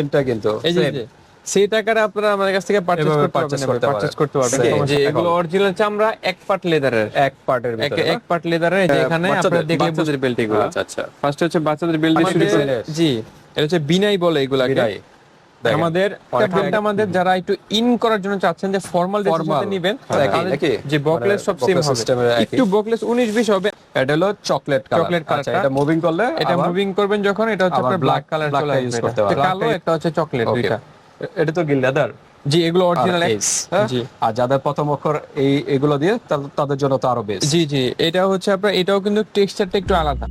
এটা কিন্তু এই যে সেই টাকাটা আপনারা আমাদের কাছ থেকে পারচেজ করতে পারবেন পারচেজ করতে পারবেন। যে এগুলো অরিজিনাল চামড়া এক পার্ট লেদারের এক পার্টের ভিতরে এক পার্ট লেদারের যে এখানে আপনারা দেখলে বাচ্চাদের- বেল্ট এগুলো আচ্ছা আচ্ছা। ফার্স্ট হচ্ছে বাচ্চাদের বেল্ট দিয়ে শুরু করে জি এটা হচ্ছে বিনাই বলে এগুলাকে। আমাদের আমাদের যারা একটু ইন করার জন্য চাচ্ছেন যে ফর্মাল ড্রেসের নেবেন হ্যাঁ, একই। যে বকলেস মানে সব সেম হবে। একটু বকলেস 19 20 হবে। এটা হলো চকলেট কালার colour আচ্ছা এটা মুভিং করলে এটা মুভিং করবেন যখন এটা হচ্ছে আপনার ব্ল্যাক কালার চলে আসবে। কালো একটা হচ্ছে চকলেট. দুইটা। এটা তো জি এগুলো অরিজিনাল হ্যাঁ? জি। আর যাদের প্রথম অক্ষর এই এগুলো দিয়ে তাদের জন্য তো আরও বেস্ট জি জি। এটা হচ্ছে আপনার এটাও কিন্তু টেক্সচারটা একটু আলাদা।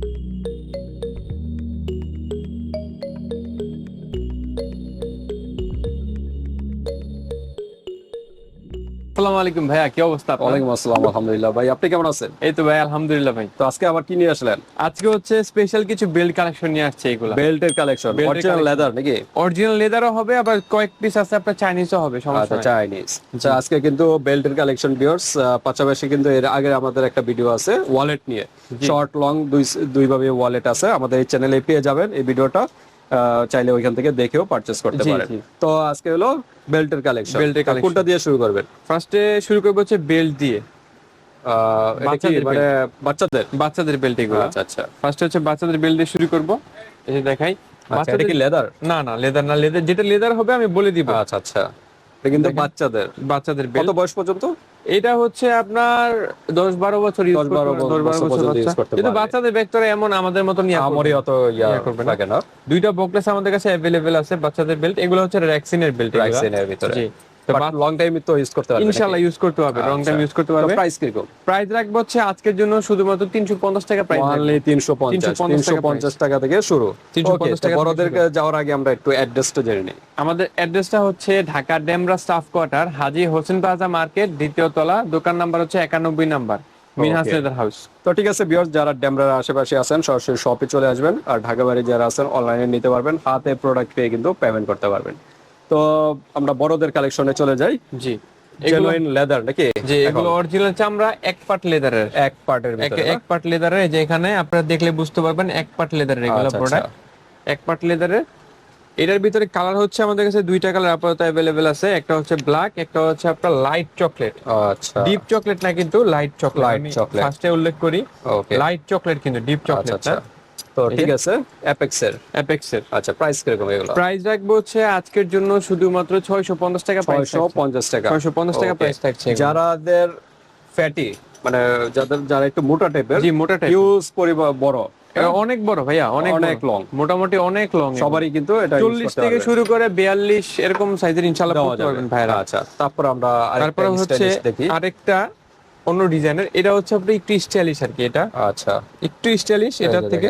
আসসালামু আলাইকুম ভাইয়া কি অবস্থা ওয়ালাইকুম আসসালাম আলহামদুলিল্লাহ ভাই আপনি কেমন আছেন? এই তো ভাই আলহামদুলিল্লাহ ভাই। তো আজকে আবার কি নিয়ে আসলেন? আজকে হচ্ছে স্পেশাল কিছু বেল্ট কালেকশন নিয়ে আসছে এগুলা। বেল্টের কালেকশন অরিজিনাল লেদার নাকি? অরিজিনাল লেদারও হবে আবার কয়েক পিস আছে আপনার চাইনিজও হবে সমস্যা আচ্ছা চাইনিজ আচ্ছা আজকে কিন্তু বেল্টের কালেকশন ভিউয়ার্স পাশাপাশি কিন্তু এর আগে আমাদের একটা ভিডিও আছে ওয়ালেট নিয়ে। শর্ট লং দুই দুই ভাবে ওয়ালেট আছে আমাদের এই চ্যানেলে পেয়ে যাবেন এই ভিডিওটা চাইলে ওইখান থেকে দেখেও পারচেস করতে পারেন। তো আজকে হলো বেল্টের কালেকশন বেল্টের কালেকশন কোনটা দিয়ে শুরু করবেন? ফার্স্টে শুরু করব হচ্ছে বেল্ট দিয়ে। বাচ্চাদের মানে বাচ্চাদের? বাচ্চাদের বেল্ট এগুলো। আচ্ছা আচ্ছা। ফার্স্টে হচ্ছে বাচ্চাদের বেল্ট দিয়ে শুরু করব। এই দেখাই। আচ্ছা বাচ্চাদের কি লেদার না না লেদার না লেদার যেটা লেদার হবে আমি বলে দিব। আচ্ছা আচ্ছা। কিন্তু বাচ্চাদের। বাচ্চাদের কত বয়স পর্যন্ত? এটা হচ্ছে আপনার দশ বারো বছর ইউজ 10 12 দশ বারো বছর কিন্তু বাচ্চাদের ভেক্টরে এমন আমাদের মতন আমারই অত ইয়া করবে না। দুইটা বকলেস আমাদের কাছে অ্যাভেলেবেল আছে বাচ্চাদের বেল্ট এগুলো হচ্ছে র্যাক্সিনের বেল্ট রাইসেনের ভিতরে। লং টাইম তো ইউজ করতে পারবে ইনশাআল্লাহ ইউজ করতে পারবে রং টাইম ইউজ করতে পারবে। প্রাইস প্রাইস রাখব হচ্ছে আজকের জন্য শুধুমাত্র তিনশো পঞ্চাশ টাকা প্রাইস অনলি 350 350 টাকা থেকে শুরু। 350 টাকা বড়দের যাওয়ার আগে আমরা একটু অ্যাড্রেসটা জেনে নিই। আমাদের অ্যাড্রেসটা হচ্ছে Dhaka Demra staff quarter Haji Hossain plaza market দ্বিতীয় তলা দোকান নাম্বার হচ্ছে একানব্বই নাম্বার মিনহাস Okay. হাউস তো ঠিক আছে বিয়ার যারা ডেমরার আশেপাশে আছেন সরাসরি শপে চলে আসবেন আর ঢাকা বাড়ি যারা আছেন অনলাইনে নিতে পারবেন হাতে প্রোডাক্ট পেয়ে কিন্তু পেমেন্ট করতে পারবেন। তো আমরা বড়দের কালেকশনে চলে যাই। জি। জেনুইন লেদার নাকি? যে এগুলো অরিজিনাল চামড়া এক পার্ট লেদারের এক পার্টের ভিতরে এক পার্ট লেদারের যে এখানে আপনারা দেখলে বুঝতে পারবেন এক পার্ট লেদারের এগুলো আচ্ছা, প্রোডাক্ট এক পার্ট লেদারের এটার ভিতরে কালার হচ্ছে আমাদের কাছে দুইটা কালার আপাতত অ্যাভেলেবেল আছে। একটা হচ্ছে ব্ল্যাক একটা হচ্ছে আপনার লাইট চকলেট আচ্ছা। ডিপ চকলেট না কিন্তু লাইট চকলেট আমি chocolate. ফার্স্টে উল্লেখ করি। লাইট চকলেট কিন্তু ডিপ আচ্ছা চকলেটটা আচ্ছা। তো ঠিক আছে অ্যাপেক্সের অ্যাপেক্সের আচ্ছা প্রাইস কীরকম এগুলো? প্রাইস রাখব হচ্ছে আজকের জন্য শুধুমাত্র ছয়শো পঞ্চাশ টাকা প্রাইস ছয়শো পঞ্চাশ টাকা। ছয়শো পঞ্চাশ টাকা প্রাইস থাকছে। যারাদের ফ্যাটি মানে যাদের যারা একটু মোটা টাইপের জি মোটা টাইপ ইউজ পরিমাণ বড়। অনেক বড় ভাইয়া অনেক অনেক long। মোটামুটি অনেক লং সবারই কিন্তু এটা use চল্লিশ করতে থেকে শুরু করে বিয়াল্লিশ এরকম সাইজের করতে যাবে। পারবেন ভাইরা। আচ্ছা তারপর আমরা আরেকটা তারপরে হচ্ছে আরেকটা অন্য ডিজাইনের এটা হচ্ছে আপনি একটু স্টাইলিশ আর কি এটা। আচ্ছা। একটু স্টাইলিশ এটার থেকে।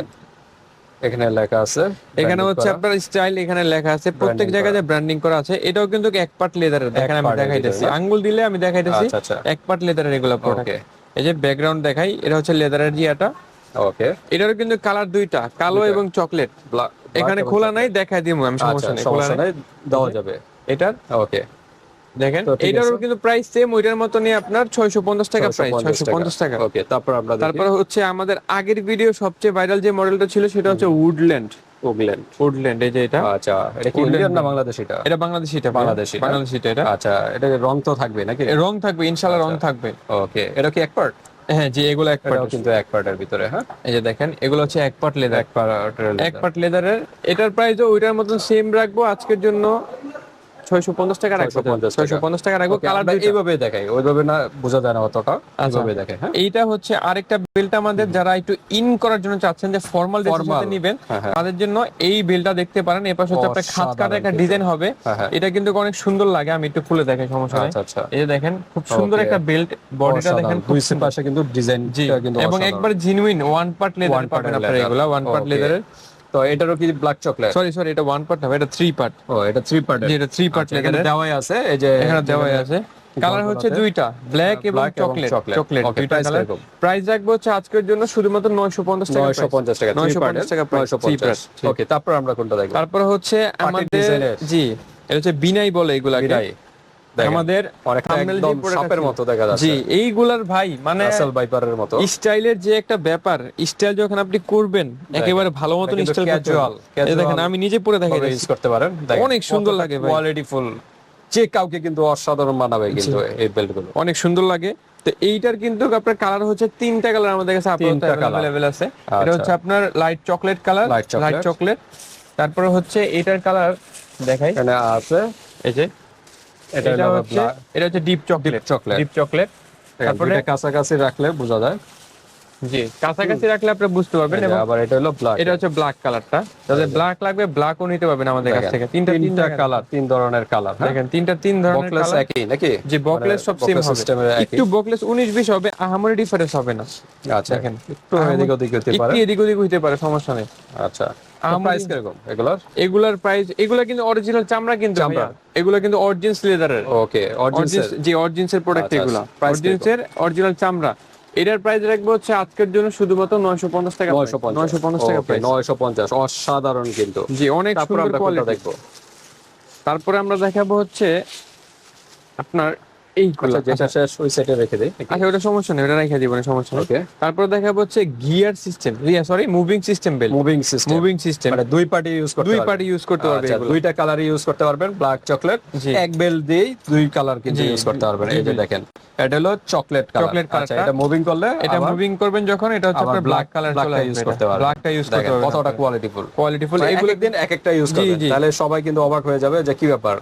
এখানে লেখা আছে এখানে হচ্ছে আপনার স্টাইল এখানে লেখা আছে। প্রত্যেক জায়গায় যে ব্র্যান্ডিং করা আছে এটাও কিন্তু এক পার্ট লেদারের দেখেন আমি দেখাইতেছি। আঙ্গুল দিলে আমি দেখাইতেছি আচ্ছা আচ্ছা। এক পার্ট লেদারের এগুলো প্রোডাক্ট এই যে ব্যাকগ্রাউন্ড দেখাই এটা হচ্ছে লেদারের জিয়াটা ওকে এটারও কিন্তু কালার দুইটা কালো এবং চকলেট এখানে খোলা নাই দেখাই দিমু আমি সমস্যা আচ্ছা নেই খোলা নাই। দেওয়া যাবে। এটার? ওকে দেখেন এটারও কিন্তু প্রাইস সেম ওইটার মতনই আপনার ছয়শো পঞ্চাশ টাকা প্রাইস ছয়শো পঞ্চাশ টাকা। ওকে তারপর আমরা তারপর হচ্ছে আমাদের আগের ভিডিও সবচেয়ে ভাইরাল যে মডেলটা ছিল সেটা হচ্ছে উডল্যান্ড ওগল্যান্ড উডল্যান্ড এই যে এটা। আচ্ছা এটা কি ইন্ডিয়ান না বাংলাদেশ এটা? এটা বাংলাদেশি এটা। বাংলাদেশি? এটা। আচ্ছা এটা রং তো থাকবে নাকি? রং থাকবে ইনশাআল্লাহ রং থাকবে। ওকে এটা কি এক পার্ট হ্যাঁ যে এগুলো এক পার্ট কিন্তু এক পার্টের ভিতরে হ্যাঁ? এই যে দেখেন এগুলো হচ্ছে এক পার্ট লেদার এক পার্টের এক পার্ট লেদারের এটার প্রাইসও ওইটার মতন সেম রাখব আজকের জন্য। ছয়শো পঞ্চাশ টাকা রাখব ছয়শো পঞ্চাশ টাকা। রাখব কালার কালার এইভাবে দেখাই ওইভাবে না বোঝা যায় না অতটা এইভাবে দেখাই হ্যাঁ? এইটা হচ্ছে আরেকটা বেল্ট আমাদের যারা একটু ইন করার জন্য চাচ্ছেন যে ফর্মাল ড্রেসের নেবেন হ্যাঁ, হ্যাঁ। তাদের জন্য এই বেল্টটা দেখতে পারেন এর পাশে হচ্ছে আপনার খাত কাটা একটা ডিজাইন হবে। এটা কিন্তু অনেক সুন্দর লাগে আমি একটু খুলে দেখাই সমস্যা নেই। আচ্ছা আচ্ছা। এই দেখেন খুব সুন্দর একটা বেল্ট বডিটা দেখেন খুব পাশে কিন্তু ডিজাইন এবং। একবার জেনুইন ওয়ান পার্ট লেদার পাবেন আপনারা এগুলা ওয়ান পার্ট. লেদারের তো এটারও কি ব্ল্যাক চকলেট সরি সরি এটা ওয়ান পার্ট না এটা থ্রি পার্ট ও এটা থ্রি পার্ট এটা থ্রি পার্ট এখানে দেওয়াই আছে এই যে এখানে দেওয়াই আছে। কালার হচ্ছে দুইটা ব্ল্যাক এবং চকলেট চকলেট দুইটা কালার প্রাইস রাখব হচ্ছে আজকের জন্য শুধুমাত্র 950 টাকা নয়শো পঞ্চাশ টাকা নয়শো পঞ্চাশ টাকা price, three part, ঠিক। ওকে তারপর আমরা কোনটা দেখব? তারপর হচ্ছে আমাদের জি এটা হচ্ছে বিনাই বলে এগুলাকে। বিনাই। দেখেন, আমাদের একদম সাপের মতো দেখা যাচ্ছে। জি এইগুলার ভাই মানে মতো। স্টাইলের যে একটা ব্যাপার স্টাইল যখন আপনি করবেন একেবারে ভালো স্টাইল casual, দেখেন আমি নিজে পরে দেখে ইউজ করতে পারেন। অনেক সুন্দর লাগে ভাই। কোয়ালিটিফুল যে কাউকে কিন্তু অসাধারণ মানাবে কিন্তু এই বেল্টগুলো অনেক সুন্দর লাগে। তো এইটার কিন্তু আপনার কালার হচ্ছে তিনটা কালার আমাদের কাছে আপাতত অ্যাভেলেবেল আছে। এটা আচ্ছা। হচ্ছে আপনার light chocolate colour light chocolate তারপরে হচ্ছে এটার কালার দেখাই। এখানে আছে। এই যে এটা হচ্ছে এটা হচ্ছে deep chocolate chocolate। Deep chocolate তারপরে কাছাকাছি রাখলে বোঝা যায়। জি কাছাকাছি রাখলে আপনি বুঝতে পারবেন আবার এটা হলো ব্ল্যাক এটা হচ্ছে ব্ল্যাক কালারটা যাদের ব্ল্যাক লাগবে ব্ল্যাকও নিতে পারবেন আমাদের কাছ থেকে। তিনটা তিনটা কালার তিন ধরনের কালার দেখেন তিনটা তিন ধরনের কালার একই নাকি? যে বকলেস মানে সব সেম হবে। একটু বকলেস 19 20 হবে আহামরি ডিফারেন্স হবে না। আচ্ছা দেখেন। একটু এদিক ওদিক হতে একটু পারে। এদিক ওদিক হইতে পারে সমস্যা নেই। আচ্ছা। প্রাইস কীরকম এগুলোর? এগুলার প্রাইস এগুলা কিন্তু অরিজিনাল চামড়া কিন্তু চামড়া। এগুলা কিন্তু অরিজিনস লেদারের ওকে অরিজিনস এর প্রোডাক্ট এগুলা। অরিজিনস এর অরিজিনাল চামড়া। এটার প্রাইস রাখব হচ্ছে আজকের জন্য শুধুমাত্র 950 টাকা 950 950 টাকা প্রাইস 950 অসাধারণ কিন্তু। জি অনেক তারপর সুন্দর কোয়ালিটি দেখব? তারপরে আমরা দেখাবো হচ্ছে আপনার এইগুলা। আচ্ছা যেটা শেষ ওই সেটে রেখে দেই আচ্ছা ওটা সমস্যা নেই ওটা রেখে দিব না সমস্যা নেই। তারপর দেখাবো হচ্ছে গিয়ার সিস্টেম। রিয়া সরি মুভিং সিস্টেম বেল মুভিং সিস্টেম মুভিং সিস্টেম মানে দুই পার্টি ইউজ করতে দুই পার্টি ইউজ করতে পারবে আচ্ছা, দুইটা কালার ইউজ করতে পারবেন ব্ল্যাক চকলেট এক বেল দিয়ে দুই কালার কিন্তু ইউজ করতে পারবেন। এই যে দেখেন এটা হলো চকলেট কালার Chocolate আচ্ছা এটা মুভিং করলে এটা মুভিং করবেন যখন এটা হচ্ছে আপনার ব্ল্যাক কালার black চলে টা করতে পারবেন। ব্ল্যাকটা ইউজ করতে দেখেন পারবেন। কতটা কোয়ালিটিফুল কোয়ালিটিফুল এগুলো এগুলো দিন এক একটা ইউজ করবেন। তাহলে সবাই কিন্তু অবাক হয়ে যাবে যে কি ব্যাপার?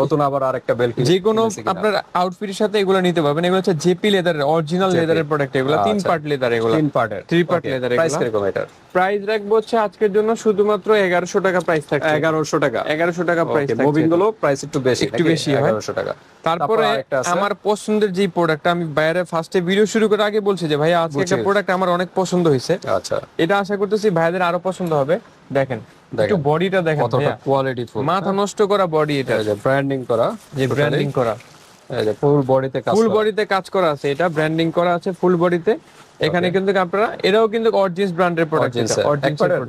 নতুন আবার আরেকটা বেল যে কোনো। আপনার আউটফিটের সাথে এগুলো নিতে পারবেন। এগুলো হচ্ছে জেপি লেদারের অরিজিনাল লেদারের প্রোডাক্ট এগুলো তিন। পার্ট লেদার এগুলো। তিন পার্টের Three part leather প্রাইস। কীরকম এটার? প্রাইস রাখব হচ্ছে আজকের জন্য শুধুমাত্র এগারোশো টাকা প্রাইস থাকছে। এগারোশো টাকা। এগারোশো টাকা প্রাইস মুভিংগুলো প্রাইস একটু বেশি একটু বেশি হয়। এগারোশো টাকা। তারপরে। আমার পছন্দের যে প্রোডাক্ট আমি বাইরে ফার্স্টে ভিডিও শুরু করার আগে বলছি যে ভাই আজকে একটা প্রোডাক্ট আমার অনেক পছন্দ হয়েছে। আচ্ছা। এটা আশা করতেছি ভাইদের আরও পছন্দ হবে। দেখেন। একটু বডিটা দেখেন কতটা। কোয়ালিটিফুল মাথা নষ্ট করা বডি এটা। যে ব্র্যান্ডিং করা যে ব্র্যান্ডিং করা। ফুল বডিতে কাজ ফুল করা। বডিতে কাজ করা আছে এটা ব্র্যান্ডিং করা আছে ফুল বডিতে এখানে কিন্তু আপনারা এটাও কিন্তু অরিজিন্স ব্র্যান্ডের প্রোডাক্ট পার্টের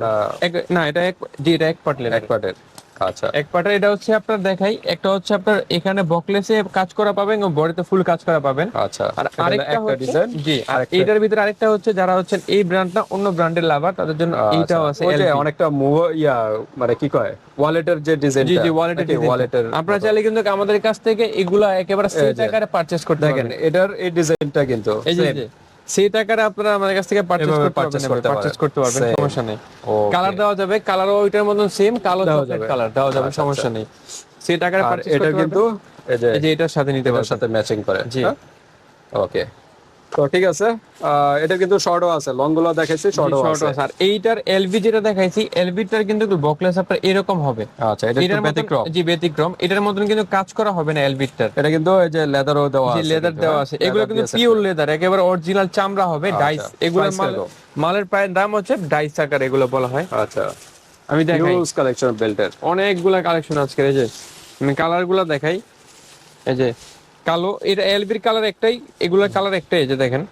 না? এটা এক জি এটা এক পার্ট এক পার্টের আচ্ছা। এক পার্টের এটা হচ্ছে আপনার দেখাই একটা হচ্ছে আপনার এখানে বকলেসে কাজ করা পাবেন এবং বডিতে ফুল কাজ করা পাবেন। আচ্ছা আর আরেকটা হচ্ছে ডিজাইন জি আর এইটার ভিতরে আরেকটা হচ্ছে যারা হচ্ছেন এই ব্র্যান্ডটা অন্য ব্র্যান্ডের লাভার তাদের জন্য এইটাও আছে অনেকটা মুভ ইয়া মানে কি কয়? ওয়ালেটের যে ডিজাইন জি জি ওয়ালেটের ওয়ালেটের আপনারা চাইলে কিন্তু আমাদের কাছ থেকে এগুলা একেবারে সেট আকারে পারচেজ করতে পারবেন। এটার এই ডিজাইনটা কিন্তু এই যে। যে টাকাটা আপনারা আমাদের কাছ থেকে পারচেজ করতে পারবেন পারচেজ করতে পারবেন। সমস্যা নেই। কালার দেওয়া যাবে কালারও ওইটার মতন সেম কালো দেওয়া যাবে। কালার দেওয়া যাবে আচ্ছা, সমস্যা নেই। সেই টাকাটা পারচেজ এটা কিন্তু কিন্তু এই যে এটার সাথে নিতে পারবেন। সাথে ম্যাচিং করে জি। ওকে তো ঠিক আছে এটা কিন্তু শর্টও আছে লংগুলো দেখাইছি শর্টও আছে। আর এইটার এলভি যেটা দেখাইছি এলভিটার কিন্তু বকলেস আপনার এরকম হবে। আচ্ছা এটা একটু ব্যতিক্রম। জি ব্যতিক্রম। এটার মতন কিন্তু কাজ করা হবে না এলভিটার এটা কিন্তু এই যে লেদারও দেওয়া আছে লেদার দেওয়া হ্যাঁ? আছে। এগুলো কিন্তু পিওর লেদার একেবারে অরিজিনাল চামড়া হবে ডাইস এগুলো মাল মালের প্রায় দাম হচ্ছে ডাইস আকার এগুলো বলা হয়। আচ্ছা আমি দেখাই। হিউজ কালেকশন বেল্টের অনেকগুলা কালেকশন আজকের এই যে। আমি কালারগুলা দেখাই। এই যে কালো এটা এলবির কালার একটাই এগুলোর কালার একটাই যে দেখেন।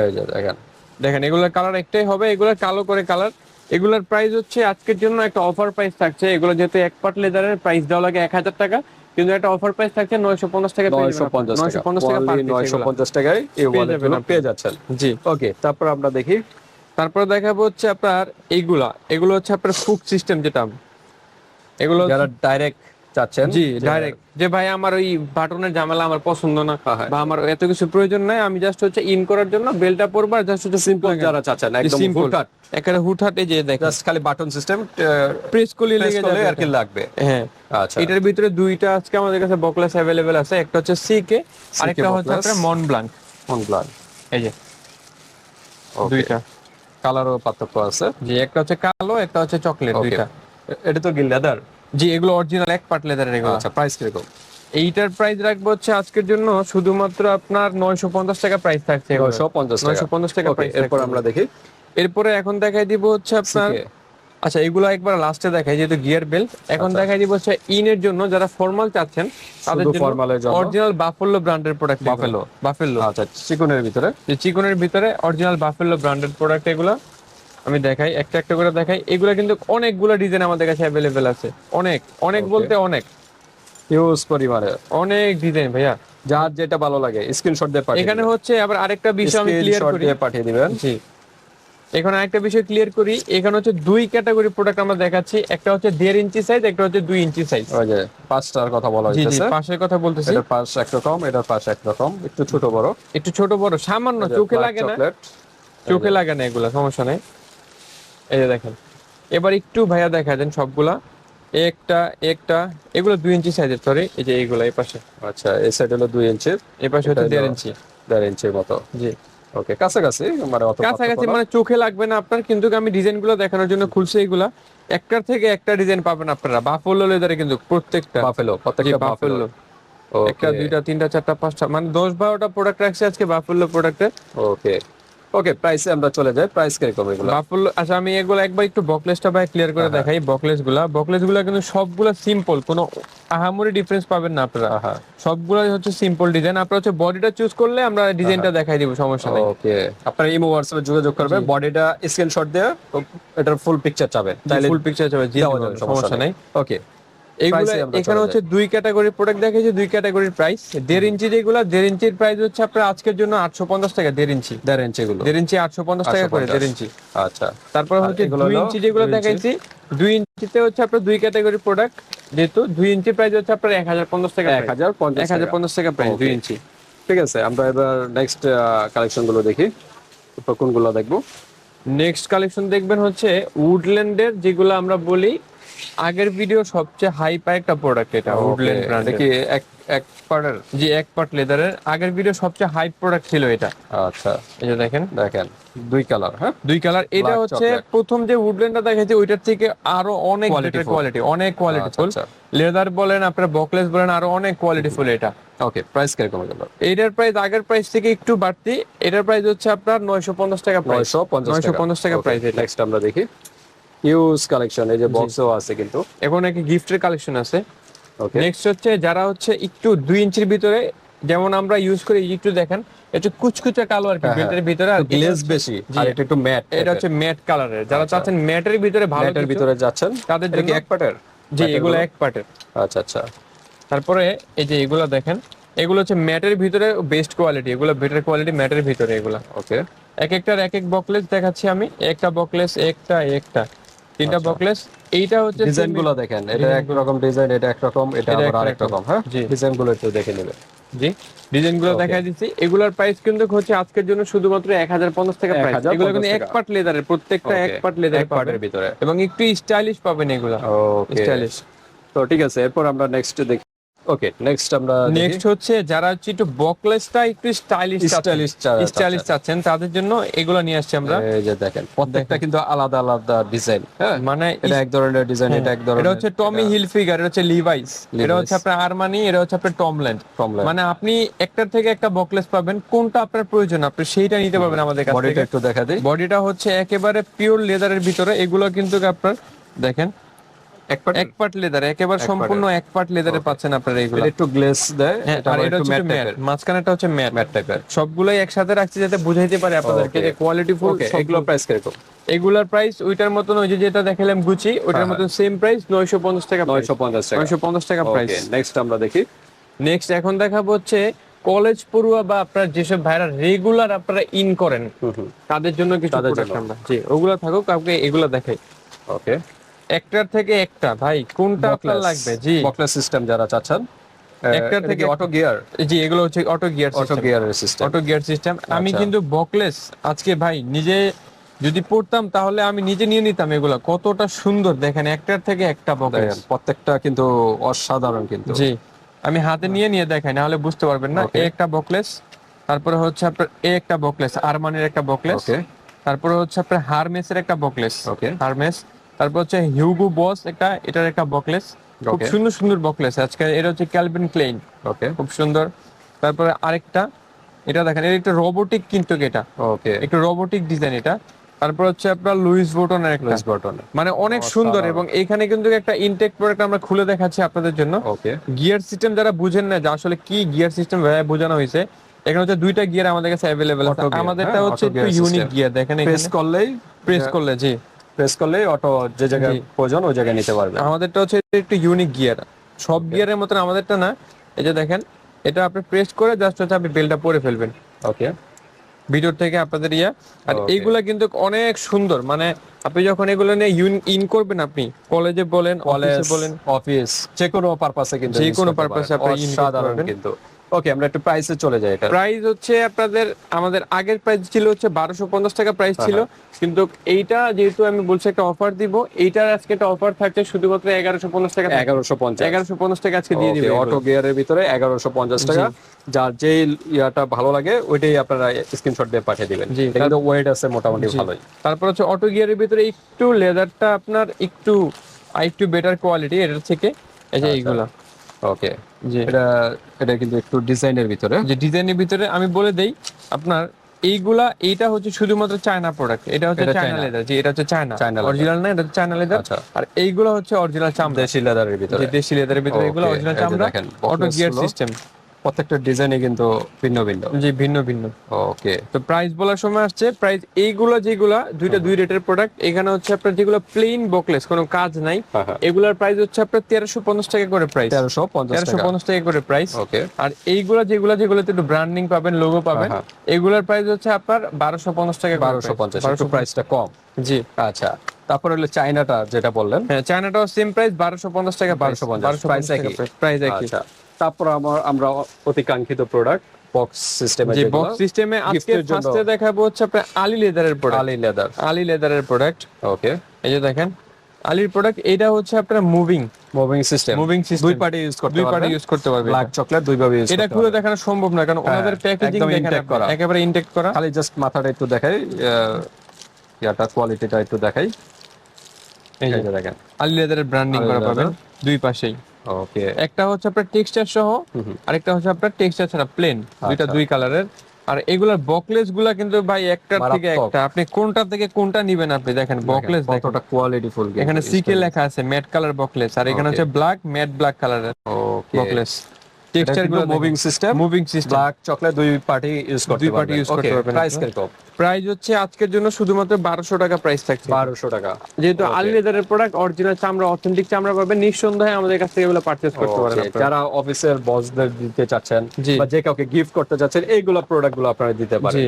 এই যে দেখেন। দেখেন এগুলোর কালার একটাই হবে এগুলোর কালো করে কালার। এগুলোর প্রাইস হচ্ছে আজকের জন্য একটা অফার প্রাইস থাকছে। এগুলো যেহেতু এক পার্ট লেদারের প্রাইস দেওয়া লাগে এক হাজার টাকা। কিন্তু একটা অফার প্রাইস থাকছে নয়শো পঞ্চাশ টাকা নয়শো পঞ্চাশ টাকা। নয়শো পঞ্চাশ টাকা নয়শো এগুলা। পঞ্চাশ টাকায় এই ওয়ালেট যাবেন আপনি। পেয়ে যাচ্ছেন। জি। ওকে তারপর আমরা দেখি। তারপর দেখাবো হচ্ছে আপনার এইগুলা এগুলো হচ্ছে আপনার ফুক সিস্টেম যেটা। এগুলো যারা ডাইরেক্ট চাচ্ছেন জি ডাইরেক্ট যে ভাই আমার ওই বাটনের ঝামেলা আমার পছন্দ না হ্যাঁ, হ্যাঁ। বা আমার এত কিছু প্রয়োজন নাই আমি জাস্ট হচ্ছে ইন করার জন্য বেলটা পরবো আর জাস্ট হচ্ছে সিম্পল যারা চাচ্ছেন একদম সিম্পল হুটহাট। একেবারে হুটহাট এই যে দেখেন। জাস্ট খালি বাটন সিস্টেম প্রেস করলে লেগে যাবে আর কি লাগবে। হ্যাঁ। আচ্ছা। এটার ভিতরে দুইটা আজকে আমাদের কাছে বকলেস অ্যাভেলেবেল আছে একটা হচ্ছে সিকে আরেকটা হচ্ছে Bockless। আপনার মন ব্লাঙ্ক অন ব্লাড এই যে। দুইটা। কালারও পার্থক্য আছে। জি একটা হচ্ছে কালো একটা হচ্ছে চকলেট দুইটা। এটা তো কি লেদার জি এগুলো অরিজিনাল এক পার্ট লেদারের এগুলো। আচ্ছা প্রাইস কীরকম? এইটার প্রাইস রাখব হচ্ছে আজকের জন্য শুধুমাত্র আপনার নয়শো পঞ্চাশ টাকা প্রাইস থাকছে। নয়শো পঞ্চাশ টাকা। 950 টাকা price এরপর আমরা দেখি। এরপরে এখন দেখাই দিব হচ্ছে আপনার আচ্ছা এগুলো একবার লাস্টে দেখাই যেহেতু গিয়ার বেল্ট এখন আচ্ছা। দেখাই দিব হচ্ছে ইনের জন্য যারা ফর্মাল চাচ্ছেন তাদের জন্য এর জন্য? অরিজিনাল বাফেলো ব্র্যান্ডের প্রোডাক্ট বাফেলো বাফেলো আচ্ছা চিকনের ভিতরে? যে চিকনের ভিতরে অরিজিনাল বাফেলো ব্র্যান্ডের প্রোডাক্ট এগুলো। আমি দেখাই একটা একটা করে দেখাই। এগুলো কিন্তু অনেকগুলো ডিজাইন আমাদের কাছে অ্যাভেলেবেল আছে। অনেক অনেক বলতে অনেক। হিউজ পরিমাণে। অনেক ডিজাইন ভাইয়া। যার যেটা ভালো লাগে স্ক্রিনশট দিয়ে পাঠিয়ে এখানে হচ্ছে আবার আরেকটা বিষয় আমি ক্লিয়ার করি। দিয়ে পাঠিয়ে দিবেন। জি। এখন আরেকটা বিষয় ক্লিয়ার করি। এখানে হচ্ছে দুই ক্যাটাগরি প্রোডাক্ট আমরা দেখাচ্ছি। একটা হচ্ছে দেড় ইঞ্চি সাইজ একটা হচ্ছে দুই ইঞ্চি সাইজ ওই যে পাঁচটার কথা বলা হইতেছে। পাশের কথা বলতেছি। এটার পাশ একরকম এটার পাশ একরকম একটু ছোট বড়। একটু ছোট বড় সামান্য চোখে লাগে না। চোখে লাগে না এগুলা সমস্যা নেই। এই যে দেখেন। এবার একটু ভাইয়া দেখা দেন সবগুলা। একটা একটা এগুলো দুই ইঞ্চি সাইজের সরি এই যে এইগুলা এই পাশে। আচ্ছা এই সাইড হলো দুই ইঞ্চির এই পাশে হচ্ছে দেড় ইঞ্চি। দেড় ইঞ্চির মতো। জি। ওকে কাছাকাছি মানে অত কাছাকাছি মানে চোখে লাগবে না আপনার কিন্তু আমি ডিজাইনগুলো দেখানোর জন্য খুলছি এগুলা একটার থেকে একটা ডিজাইন পাবেন আপনারা। বাফলো লেদারে কিন্তু প্রত্যেকটা। বাফেলো প্রত্যেকটা বাফেলো। একটা দুইটা তিনটা চারটা পাঁচটা মানে দশ বারোটা প্রোডাক্ট রাখছি আজকে বাফলো প্রোডাক্টে ওকে। ওকে প্রাইসে আমরা চলে যাই। প্রাইস কীরকম এগুলো? বাফলো আচ্ছা আমি এগুলো একবার একটু বকলেসটা ভাই ক্লিয়ার করে দেখাই। বকলেসগুলা বকলেসগুলা কিন্তু সবগুলা সিম্পল কোনো আহামরি ডিফারেন্স পাবেন না আপনারা। হ্যাঁ সবগুলো হচ্ছে সিম্পল ডিজাইন আপনারা হচ্ছে বডিটা চুজ করলে আমরা ডিজাইনটা দেখাই দিব সমস্যা নেই। ওকে আপনারা ইমো হোয়াটসঅ্যাপে যোগাযোগ করবেন বডিটা স্ক্রিনশট দিয়ে এটার ফুল পিকচার চাবেন। তাহলে ফুল পিকচার যাবে জি সমস্যা নাই। ওকে এখানে হচ্ছে দুই ক্যাটাগরির প্রোডাক্ট দেখাইছি দুই ক্যাটাগরির প্রাইস দেড় ইঞ্চি যেগুলো দেড় ইঞ্চির প্রাইস হচ্ছে আপনার আজকের জন্য আটশো পঞ্চাশ টাকা দেড় ইঞ্চি দেড় ইঞ্চি গুলো দেড় ইঞ্চি আটশো পঞ্চাশ টাকা করে দেড় ইঞ্চি। আচ্ছা। তারপর হচ্ছে দুই ইঞ্চি যেগুলো দেখাইছি দুই ইঞ্চিতে হচ্ছে আপনার দুই ক্যাটাগরি প্রোডাক্ট যেহেতু দুই ইঞ্চি প্রাইস হচ্ছে আপনার এক হাজার পঞ্চাশ টাকা এক হাজার এক হাজার পঞ্চাশ টাকা প্রাইস দুই ইঞ্চি। ঠিক আছে আমরা এবার নেক্সট কালেকশনগুলো দেখি। কোনগুলো দেখব? নেক্সট কালেকশন দেখবেন হচ্ছে উডল্যান্ডের যেগুলো আমরা বলি আগের ভিডিও সবচেয়ে হাই পাই একটা প্রোডাক্ট এটা উডল্যান্ড ব্র্যান্ড দেখি এক এক পার্টের জি এক পার্ট লেদারের আগের ভিডিও সবচেয়ে হাই প্রোডাক্ট ছিল এটা। আচ্ছা এই যে দেখেন দেখেন দুই কালার হ্যাঁ? দুই কালার এটা হচ্ছে প্রথম যে উডল্যান্ডটা দেখাচ্ছি ওইটার থেকে আরও অনেক বেটার কোয়ালিটি অনেক কোয়ালিটি ফুল লেদার বলেন আপনার বকলেস বলেন আরও অনেক কোয়ালিটি ফুল এটা। ওকে প্রাইস কীরকম এগুলো এটার প্রাইস আগের প্রাইস থেকে একটু বাড়তি। এটার প্রাইস হচ্ছে আপনার নয়শো পঞ্চাশ টাকা প্রাইস নয়শো পঞ্চাশ নয়শো পঞ্চাশ টাকা প্রাইস এটা। নেক্সট আমরা দেখি। হিউজ কালেকশন এই যে বক্সও আছে কিন্তু। এখন একটা গিফটের কালেকশন আছে। ওকে নেক্সট হচ্ছে যারা হচ্ছে একটু দুই ইঞ্চির ভিতরে যেমন আমরা ইউজ করি একটু দেখেন একটু কুচকুচে কালো আর কি বেল্টের ভিতরে আর গ্লেজ বেশি আর এটা একটু ম্যাট এটা হচ্ছে ম্যাট কালারের যারা চাচ্ছেন ম্যাটের ভিতরে ভালো ম্যাটের ভিতরে যাচ্ছেন? তাদের জন্য এক পার্টের জি এগুলো এক পার্টের আচ্ছা আচ্ছা। তারপরে এই যে এগুলো দেখেন এগুলো হচ্ছে ম্যাটের ভিতরে বেস্ট কোয়ালিটি এগুলো বেটার কোয়ালিটি ম্যাটের ভিতরে এগুলো। ওকে এক একটার এক এক বকলেস দেখাচ্ছি আমি একটা বকলেস একটা একটা। তিনটা বকলেস এইটা হচ্ছে ডিজাইনগুলো দেখেন এটা এক রকম ডিজাইন এটা এক রকম এটা আবার আরেক রকম হ্যাঁ? ডিজাইনগুলো ডিজাইনগুলো একটু দেখে নেবেন। জি। ডিজাইনগুলো দেখা দিচ্ছি। এগুলোর প্রাইস কিন্তু হচ্ছে আজকের জন্য শুধুমাত্র এক হাজার পঞ্চাশ টাকা প্রাইস এগুলো কিন্তু এক। পার্ট লেদারের প্রত্যেকটা এক পার্ট লেদার এক পার্টের ভিতরে। এবং একটু স্টাইলিশ পাবেন এগুলো। ওকে স্টাইলিশ তো ঠিক আছে এরপর আমরা নেক্সট দেখি। ওকে নেক্সট আমরা নেক্সট হচ্ছে যারা হচ্ছে একটু বকলেসটা একটু স্টাইলিশ চা- স্টাইলিশ চাচ্ছেন। তাদের জন্য এগুলো নিয়ে আসছি আমরা। এই যে দেখেন প্রত্যেকটা কিন্তু আলাদা আলাদা ডিজাইন হ্যাঁ? মানে এটা এক ধরনের ডিজাইন এটা এক ধরনের এটা হচ্ছে টমি হিলফিগার এটা হচ্ছে লিভাইস এটা হচ্ছে আপনার আরমানি এটা হচ্ছে আপনার টমল্যান্ড। মানে আপনি একটার থেকে একটা বকলেস পাবেন কোনটা আপনার প্রয়োজন? আপনি সেইটা নিতে পারবেন আমাদের কাছ বডিটা একটু দেখা দিই। বডিটা হচ্ছে একেবারে পিওর লেদারের ভিতরে এগুলো কিন্তু আপনার দেখেন এক পার্ট লেদার একেবারে সম্পূর্ণ এক পার্ট লেদারে পাচ্ছেন আপনারা এগুলো একটু গ্লেস দেয় হ্যাঁ, আর এটা হচ্ছে ম্যাট মাঝখানেটা হচ্ছে ম্যাট ম্যাট টাইপের সবগুলোই একসাথে রাখছি যাতে বুঝাইতে পারে আপনাদেরকে যে কোয়ালিটি ফুল এগুলো প্রাইস কীরকম? এগুলার প্রাইস ওইটার মতন ওই যে যেটা দেখালাম গুচি ওইটার মতন সেম প্রাইস নয়শো পঞ্চাশ টাকা 950 টাকা। নয়শো পঞ্চাশ টাকা প্রাইস নেক্সট আমরা দেখি। নেক্সট এখন দেখাবো হচ্ছে কলেজ পড়ুয়া বা আপনার যেসব ভাইরা রেগুলার আপনারা ইন করেন তাদের জন্য কিছু প্রোডাক্ট আমরা। জি ওগুলো থাকুক কাউকে এগুলো দেখাই। ওকে একটার থেকে একটা ভাই কোনটা আপনার লাগবে? জি। বকলেস সিস্টেম যারা চাচ্ছেন একটার থেকে অটো গিয়ার জি এগুলো হচ্ছে অটো গিয়ার অটো গিয়ারের সিস্টেম অটো গিয়ার সিস্টেম আমি। কিন্তু বকলেস আজকে ভাই নিজে যদি পড়তাম তাহলে আমি নিজে নিয়ে নিতাম এগুলো। কতটা সুন্দর দেখেন একটার থেকে একটা বকলেস প্রত্যেকটা কিন্তু অসাধারণ কিন্তু। জি আমি হাতে নিয়ে নিয়ে দেখাই না হলে বুঝতে পারবেন না। একটা বকলেস তারপরে হচ্ছে আপনার এ একটা বকলেস আরমানের একটা বকলেস ওকে তারপরে হচ্ছে আপনার হারমেসের একটা বকলেস ওকে হারমেস তারপর হচ্ছে হিউগো বস একটা এটার একটা বকলেস খুব সুন্দর সুন্দর বকলেস আজকে এটা হচ্ছে ক্যালভিন ক্লেইন ওকে খুব সুন্দর। তারপরে আরেকটা এটা দেখেন এটা একটা রোবোটিক কিন্তু এটা। ওকে একটু রোবোটিক ডিজাইন এটা। তারপর হচ্ছে আপনার লুইস বোটনের একটা। প্রেস বাটন মানে অনেক সুন্দর এবং এখানে কিন্তু একটা ইনটেক প্রোডাক্ট আমরা খুলে দেখাচ্ছি আপনাদের জন্য। ওকে গিয়ার সিস্টেম যারা বুঝেন না যে আসলে কি গিয়ার সিস্টেম বোঝানো হয়েছে এখানে হচ্ছে দুইটা গিয়ার আমাদের কাছে অ্যাভেলেবেল আছে। আমাদেরটা হ্যাঁ, হচ্ছে একটু ইউনিক গিয়ার দেখেন প্রেস করলেই প্রেস করলে জি। প্রেস করলেই অটো যে জায়গায় প্রয়োজন ওই জায়গায় নিতে পারবে। আমাদেরটা হচ্ছে একটু ইউনিক গিয়ার সব গিয়ারের মতন আমাদেরটা না। এই যে দেখেন এটা আপনি প্রেস করে জাস্ট হচ্ছে আপনি বেলটা পরে ফেলবেন। ওকে ভিতর থেকে আপনাদের ইয়া। আর এইগুলা কিন্তু অনেক সুন্দর। মানে আপনি যখন এগুলো নিয়ে ইন করবেন আপনি কলেজে বলেন কলেজ বলেন অফিস যে কোনো পারপাসে কিন্তু যে কোনো করতে আপনি use করতে পারবেন। কিন্তু। ওকে আমরা একটু প্রাইসে চলে যাই এটা। প্রাইস হচ্ছে আপনাদের আমাদের আগের প্রাইস ছিল হচ্ছে বারোশো পঞ্চাশ টাকা প্রাইস ছিল। কিন্তু এইটা যেহেতু আমি বলছি একটা অফার দিব এইটার আজকে একটা অফার থাকছে শুধুমাত্র এগারোশো পঞ্চাশ টাকা এগারোশো পঞ্চাশ। এগারোশো পঞ্চাশ টাকা আজকে দিয়ে দিবে। অটো গিয়ারের ভিতরে এগারোশো পঞ্চাশ টাকা। যার যেই ইয়াটা ভালো লাগে ওইটাই আপনারা স্ক্রিনশট দিয়ে পাঠিয়ে দিবেন। কিন্তু ওয়েট আছে মোটামুটি ভালোই। তারপর হচ্ছে অটো গিয়ারের ভিতরে একটু লেদারটা আপনার একটু আর একটু বেটার কোয়ালিটি এটার থেকে। এই যে এইগুলা। ওকে এটা এটা কিন্তু একটু ডিজাইনের ভিতরে। যে ডিজাইনের ভিতরে আমি বলে দেই আপনার এইগুলা এইটা হচ্ছে শুধুমাত্র চায়না প্রোডাক্ট এটা হচ্ছে চায়না। লেদার জি এটা হচ্ছে চায়না। অরিজিনাল না এটা চায়না লেদার আচ্ছা। আর এইগুলো হচ্ছে অরিজিনাল চামড়া। দেশি লেদারের ভিতরে। দেশি লেদারের ভিতরে এগুলো অরিজিনাল চামড়া। অটো গিয়ার সিস্টেম প্রত্যেকটা ডিজাইনে কিন্তু ভিন্ন ভিন্ন। জি ভিন্ন ভিন্ন। ওকে। তো প্রাইস বলার সময় আসছে প্রাইস এইগুলো যেগুলা দুইটা দুই রেটের প্রোডাক্ট এখানে হচ্ছে আপনার যেগুলো প্লেন বকলেস কোনো কাজ নাই হ্যাঁ, হ্যাঁ। এগুলার প্রাইস হচ্ছে আপনার তেরোশো পঞ্চাশ টাকা করে প্রাইস তেরোশো পঞ্চাশ তেরোশো টাকা পঞ্চাশ টাকা করে প্রাইস ওকে। আর এইগুলা যেগুলা যেগুলোতে একটু ব্র্যান্ডিং পাবেন লোগো পাবেন এগুলার প্রাইস হচ্ছে আপনার বারোশো পঞ্চাশ টাকা বারোশো পঞ্চাশ প্রাইসটা কম। জি। আচ্ছা। তারপরে হলো চায়নাটা যেটা বললেন। হ্যাঁ চায়নাটাও সেম প্রাইস বারোশো পঞ্চাশ টাকা 1250 price একই। প্রাইস একই। আচ্ছা। তারপর আমার আমরা অতিকাঙ্ক্ষিত প্রোডাক্ট বক্স সিস্টেমে যে বক্স সিস্টেমে আজকে ফার্স্টে দেখাবো হচ্ছে আপনার আলি লেদারের প্রোডাক্ট আলি লেদার আলি লেদারের প্রোডাক্ট ওকে এই যে দেখেন আলির প্রোডাক্ট এটা হচ্ছে আপনার moving moving system moving system দুই পার্টি ইউজ করতে দুই পার্টি ইউজ করতে পারবে ব্ল্যাক চকলেট দুই ভাবে ইউজ এটা খুলে দেখানো সম্ভব না কারণ ওনাদের প্যাকেজিং দেখেন করা। একেবারে ইনটেক করা। খালি জাস্ট মাথাটা একটু দেখাই ইয়াটা কোয়ালিটিটা একটু দেখাই। এই যে দেখেন। আলি লেদারের ব্র্যান্ডিং করা। পাবেন। দুই পাশেই। ওকে একটা হচ্ছে আপনার টেক্সচার সহ আরেকটা হচ্ছে আপনার টেক্সচার ছাড়া প্লেন দুইটা আচ্ছা। দুই কালারের আর এগুলার বকলেসগুলা কিন্তু ভাই একটার থেকে একটা। আপনি কোনটা থেকে কোনটা নিবেন আপনি? দেখেন বকলেস কতটা কোয়ালিটি ফুল এখানে সিকে লেখা আছে ম্যাট কালার বকলেস আর এখানে হচ্ছে ব্ল্যাক ম্যাট ব্ল্যাক কালারের buckles টেক্সচারগুলো moving system moving system black chocolate দুই পার্টি ইউজ করতে দুই party use করতে পারবেন প্রাইস। কীরকম প্রাইস হচ্ছে আজকের জন্য শুধুমাত্র বারোশো টাকা প্রাইস থাকছে। 1200 টাকা। যেহেতু আলি লেদারের প্রোডাক্ট অরিজিনাল চামড়া অথেন্টিক চামড়া পাবেন। নিঃসন্দেহে আমাদের কাছ থেকে এগুলো পারচেজ করতে পারেন যারা অফিসের বসদের দিতে চাচ্ছেন। বা যে কাউকে গিফট করতে চাচ্ছেন এইগুলো প্রোডাক্টগুলো আপনারা দিতে পারেন।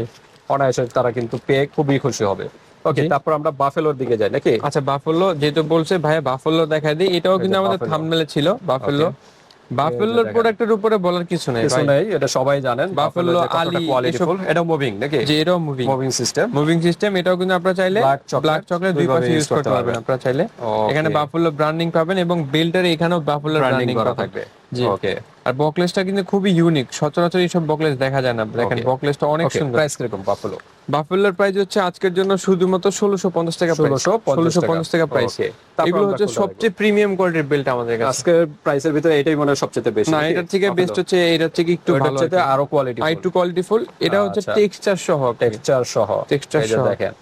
অনায়াসে তারা কিন্তু পেয়ে খুবই খুশি হবে। ওকে তারপর আমরা বাফেলোর দিকে যাই নাকি? আচ্ছা বাফেলো যেহেতু বলছে ভাইয়া বাফেলো দেখাই দিই। এটাও কিন্তু আমাদের। থাম্বনেলে ছিল বাফেলো বাফেলোর। প্রোডাক্টের উপরে বলার কিছু নেই কিছু নাই এটা সবাই জানেন। বাফেলো আলি কোয়ালিটিফুল এটা মুভিং নাকি? যে এটাও moving moving system moving system এটাও কিন্তু আপনারা চাইলে ব্ল্যাক চকলেট দুই পাশে ইউজ করতে পারবেন। আপনারা চাইলে। এখানে বাফেলো ব্র্যান্ডিং পাবেন এবং বেল্টের এখানেও বাফেলো ব্র্যান্ডিং করা থাকবে। ওকে আর বকলেসটা কিন্তু খুবই ইউনিক সচরাচর এইসব বকলেস দেখা যায় না। দেখেন. বকলেসটা অনেক সুন্দর। প্রাইস কীরকম? বাফেলো বাফেলোর প্রাইস হচ্ছে আজকের জন্য শুধুমাত্র ষোলোশো পঞ্চাশ টাকা ষোলোশো 1650 পঞ্চাশ টাকা প্রাইস এগুলো হচ্ছে সবচেয়ে প্রিমিয়াম কোয়ালিটির বেল্ট আমাদের কাছে। আজকের প্রাইসের ভিতরে এটাই মনে হয় সবচেয়ে বেশি না এটার থেকে বেস্ট হচ্ছে এটার থেকে একটু ভালো আরও কোয়ালিটি আই টু কোয়ালিটি ফুল এটা হচ্ছে আচ্ছা। টেক্সচার সহ। টেক্সচার সহ। এই সহ। দেখেন।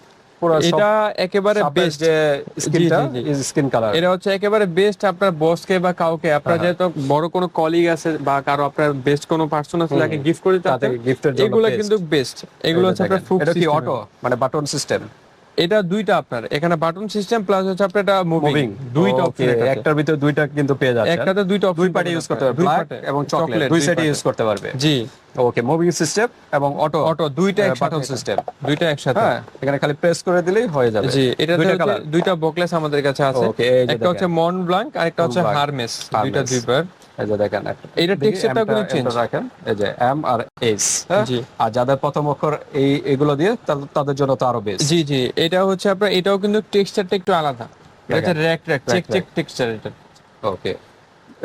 এটা একেবারে বেস্ট স্কিনটা। স্কিন কালার এটা হচ্ছে একেবারে বেস্ট আপনার বসকে বা কাউকে। হ্যাঁ, আপনার যেহেতু বড় কোনো কলিগ আছে বা কারও আপনার বেস্ট কোনো পার্সন আছে তাকে গিফট করে জন্য এগুলো কিন্তু বেস্ট এগুলো হচ্ছে আপনার এটা কি অটো মানে বাটন সিস্টেম এটা দুইটা আপনার। এখানে বাটন সিস্টেম প্লাস হচ্ছে আপনার এটা মুভিং দুইটা অপশন একটার ভিতরে দুইটা কিন্তু পেয়ে যাচ্ছে একটাতে দুইটা দুই পার্টি ইউজ করতে পারবে ব্ল্যাক এবং চকলেট দুই সাইডে ইউজ করতে পারবে। জি। ওকে মুভিং সিস্টেম এবং অটো অটো দুইটা একসাথে। বাটন সিস্টেম দুইটা একসাথে। হ্যাঁ এখানে খালি প্রেস করে দিলেই হয়ে যাবে। জি এটা দুইটা কালার দুইটা বকলেস আমাদের কাছে আছে। একটা হচ্ছে মন ব্ল্যাঙ্ক আর একটা হচ্ছে হারমেস দুইটা। দুইবার। এই যে দেখেন এইটা দেখি, টেক্সচারটাও কিন্তু চেঞ্জ রাখেন এই যে এম আর এস জি। আর যাদের প্রথম অক্ষর এই এগুলো দিয়ে তাদের জন্য তো আরও বেশ জি জি এটা হচ্ছে আপনার এটাও কিন্তু টেক্সচারটা একটু আলাদা। এটা rack rack check check texture এটা। ওকে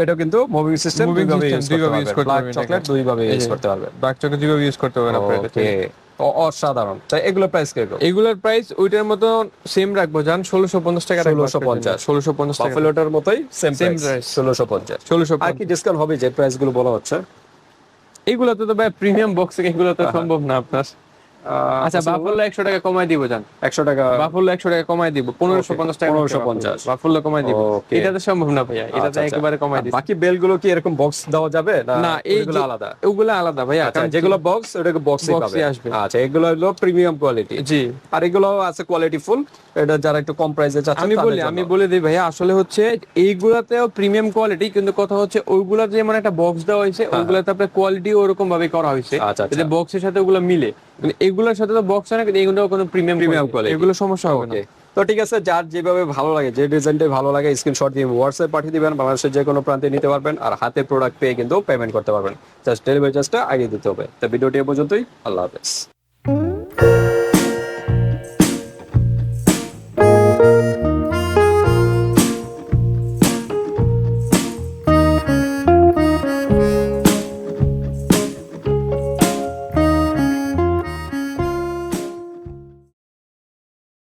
এটা কিন্তু মুভিং সিস্টেম দুইভাবে ইউজ দুইভাবে করতে পারবেন ব্ল্যাক চকলেট। দুইভাবে ইউজ। করতে পারবেন। বাক চকে যেভাবে ইউজ করতে পারবেন আপনারা ওকে অসাধারণ। তাই এগুলো প্রাইস কীরকম? এগুলোর প্রাইস ওইটার মতো সেম রাখব জান ষোলোশো পঞ্চাশ টাকা 1650 ষোলোশো পঞ্চাশ। টাকা। বাফেলোটার মতোই সেম প্রাইস। ষোলোশো পঞ্চাশ। ষোলোশো আর কি ডিসকাউন্ট হবে যে প্রাইসগুলো বলা হচ্ছে? এগুলো তো ভাই প্রিমিয়াম বক্স এগুলো তো সম্ভব না আপনার। আচ্ছা একশো টাকা কমাই দিব জান। একশো টাকা একশো টাকা কমাই দিব পনেরোশো পঞ্চাশ টাকা 1550 বাফুল্লো। কমাই দিব। এটা তো সম্ভব না ভাইয়া। এটা তো আচ্ছা, আচ্ছা। একেবারে কমাই দিব বাকি বেলগুলো কি এরকম বক্স দেওয়া যাবে না না এই এগুলো আলাদা? ওগুলো আলাদা ভাইয়া আচ্ছা কারণ যেগুলো বক্স ওটাকে পাবে। আসবে। আচ্ছা এগুলো হলো প্রিমিয়াম কোয়ালিটি জি। আর এগুলো আছে কোয়ালিটি ফুল এটা যারা একটু কম প্রাইসে চাচ্ছে আমি বলি আমি বলে দিই ভাইয়া আসলে হচ্ছে এইগুলাতেও প্রিমিয়াম কোয়ালিটি কিন্তু কথা হচ্ছে ওইগুলা যেমন একটা বক্স দেওয়া হয়েছে ওইগুলাতে আপনার কোয়ালিটি ওরকম ভাবে করা হয়েছে। হ্যাঁ, আচ্ছা। বক্সের সাথে ওগুলো মিলে। এগুলোর সাথে তো বক্স অনেক এগুলো কোনো প্রিমিয়াম প্রিমিয়াম কোয়ালিটি এগুলো সমস্যা হবে না। তো ঠিক আছে যার যেভাবে ভালো লাগে যে ডিজাইনটাই ভালো লাগে স্ক্রিনশট দিয়ে হোয়াটসঅ্যাপ পাঠিয়ে দিবেন বাংলাদেশের যে কোনো প্রান্তে নিতে পারবেন আর হাতে প্রোডাক্ট পেয়ে কিন্তু পেমেন্ট করতে পারবেন। জাস্ট ডেলিভারি চার্জটা আগে দিতে হবে। তো ভিডিওটি এ পর্যন্তই আল্লাহ হাফেজ।